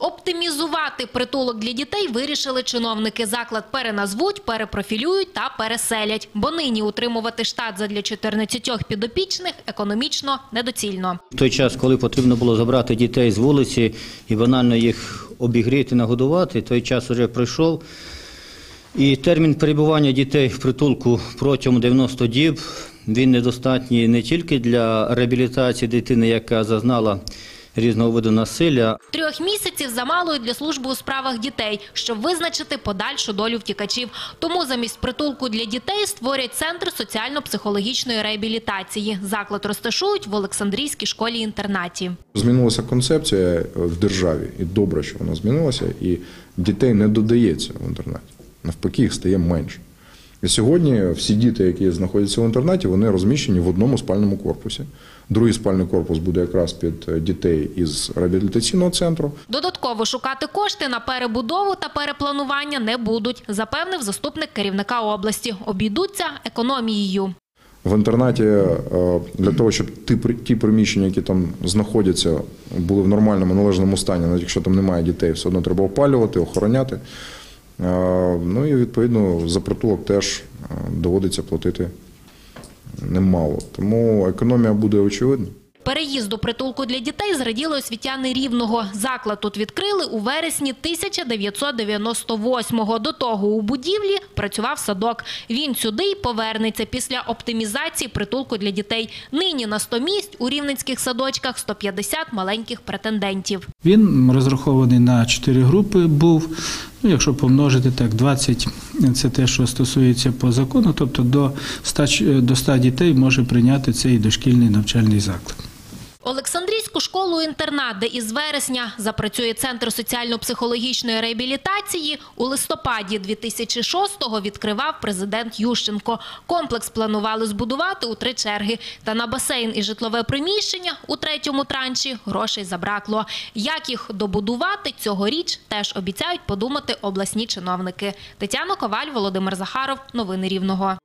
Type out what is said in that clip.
Оптимізувати притулок для дітей вирішили чиновники. Заклад переназвуть, перепрофілюють та переселять. Бо нині утримувати штат задля 14 підопічних економічно недоцільно. В той час, коли потрібно було забрати дітей з вулиці і банально їх обігріти, нагодувати, той час вже пройшов. І термін перебування дітей в притулку протягом 90 діб він недостатній не тільки для реабілітації дитини, яка зазнала різного виду насилля, Трьох місяців замало і для служби у справах дітей, щоб визначити подальшу долю втікачів. Тому замість притулку для дітей створять центр соціально-психологічної реабілітації. Заклад розташують в Олександрійській школі-інтернаті. Змінилася концепція в державі, і добре, що вона змінилася, і дітей не додається в інтернаті. Навпаки, їх стає менше. І сьогодні всі діти, які знаходяться в інтернаті, вони розміщені в одному спальному корпусі. Другий спальний корпус буде якраз під е, дітей із реабілітаційного центру. Додатково шукати кошти на перебудову та перепланування не будуть, запевнив заступник керівника області. Обійдуться економією. В інтернаті е, для того, щоб ті, при- ті приміщення, які там знаходяться, були в нормальному належному стані, навіть якщо там немає дітей, все одно треба опалювати, охороняти. Е, Ну і відповідно за притулок теж е, доводиться платити немало. Тому економія буде очевидна. Переїзду притулку для дітей зраділи освітяни Рівного. Заклад тут відкрили у вересні 1998-го. До того у будівлі працював садок. Він сюди й повернеться після оптимізації притулку для дітей. Нині на 100 місць у рівненських садочках 150 маленьких претендентів. Він розрахований на 4 групи був. Якщо помножити так, 20 – це те, що стосується по закону, тобто до 100, ч- до 100 дітей може прийняти цей дошкільний навчальний заклад. Олександрійську школу-інтернат, де із вересня запрацює Центр соціально-психологічної реабілітації, у листопаді 2006-го відкривав президент Ющенко. Комплекс планували збудувати у три черги. Та на басейн і житлове приміщення у третьому транші грошей забракло. Як їх добудувати цьогоріч, теж обіцяють подумати обласні чиновники. Тетяна Коваль, Володимир Захаров. Новини Рівного.